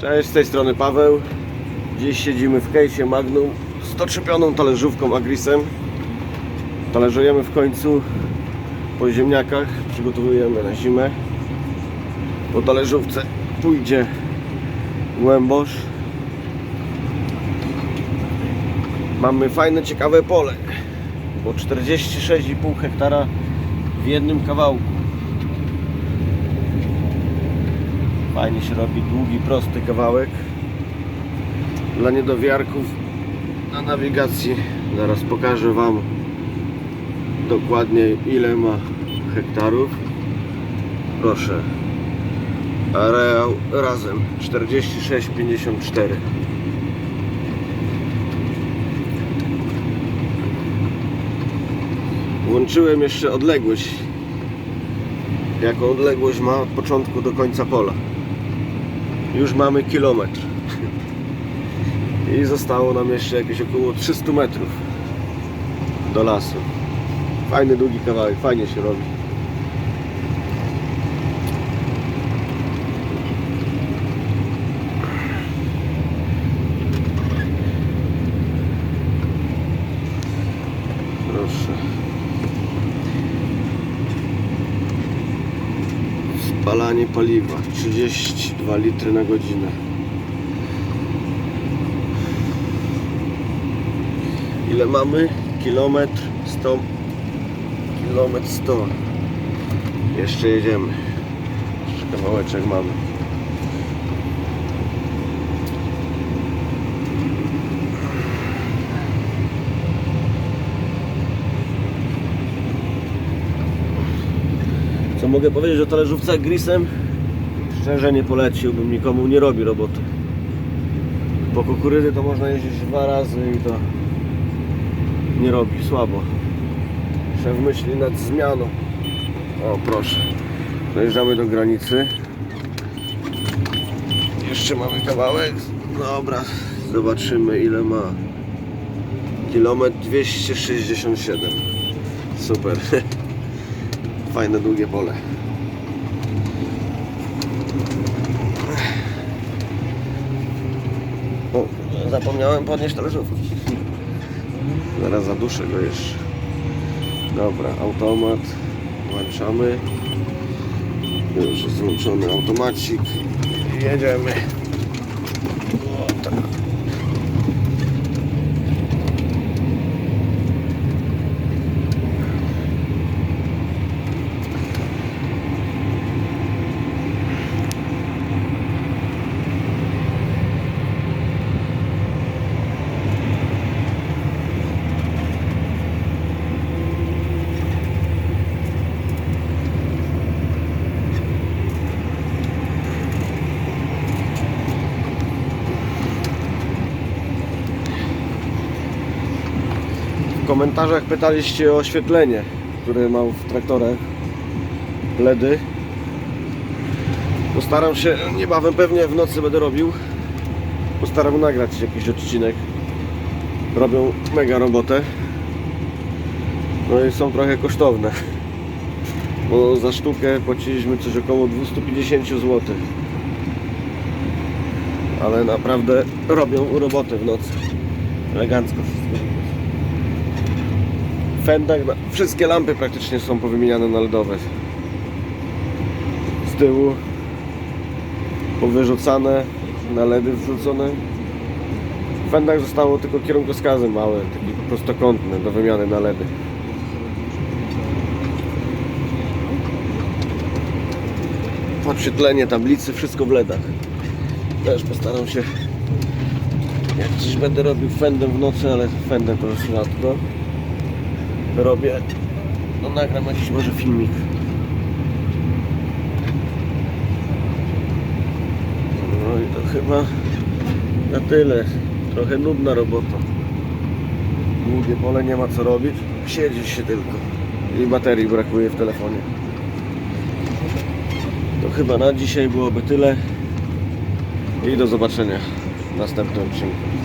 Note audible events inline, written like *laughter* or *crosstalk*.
Cześć, z tej strony Paweł. Dziś siedzimy w kejsie Magnum z doczepioną talerzówką Agrisem. Talerzujemy w końcu po ziemniakach, przygotowujemy na zimę. Po talerzówce pójdzie głębosz. Mamy fajne, ciekawe pole. Po 46,5 hektara w jednym kawałku. Fajnie się robi długi, prosty kawałek. Dla niedowiarków na nawigacji zaraz pokażę Wam dokładnie ile ma hektarów. Proszę. Areał razem 46,54. Włączyłem jeszcze odległość. Jaką odległość ma od początku do końca pola. Już mamy kilometr. I zostało nam jeszcze jakieś około 300 metrów do lasu. Fajny, długi kawałek, fajnie się robi. Proszę. Spalanie paliwa 32 litry na godzinę. Ile mamy? Kilometr 100. Kilometr 100. Jeszcze jedziemy. Jeszcze kawałeczek mamy. Co mogę powiedzieć o talerzówce Grisem? Szczerze nie poleciłbym nikomu, nie robi roboty. Po kukurydzy to można jeździć dwa razy i to nie robi, słabo. Szef myśli nad zmianą. O proszę. Dojeżdżamy do granicy. Jeszcze mamy kawałek. Dobra, zobaczymy ile ma. Kilometr 267. Super. *laughs* Fajne długie pole. O, zapomniałem podnieść talerzówkę. Zaraz zaduszę go jeszcze. Dobra, automat. Włączamy. Już jest włączony automacik. Jedziemy. Komentarzach pytaliście o oświetlenie, które mam w traktorach. LEDy. Postaram się, niebawem pewnie w nocy będę robił. Postaram nagrać jakiś odcinek. Robią mega robotę. No i są trochę kosztowne. Bo za sztukę płaciliśmy coś około 250 zł. Ale naprawdę robią robotę w nocy. Elegancko wszystko. Fendach, na- wszystkie lampy praktycznie są powymieniane na LEDowe. Z tyłu powyrzucane, na LEDy wrzucone. W fendach zostało tylko kierunkowskazy małe, takie prostokątne do wymiany na LEDy. Podświetlenie, tablicy, wszystko w LEDach. Też postaram się, jak coś będę robił fendem w nocy, ale fendem to rzadko robię, no nagram jakiś może filmik. No i to chyba na tyle. Trochę nudna robota. Długie pole nie ma co robić. Siedzieć się tylko. I baterii brakuje w telefonie. To chyba na dzisiaj byłoby tyle. I do zobaczenia w następnym odcinku.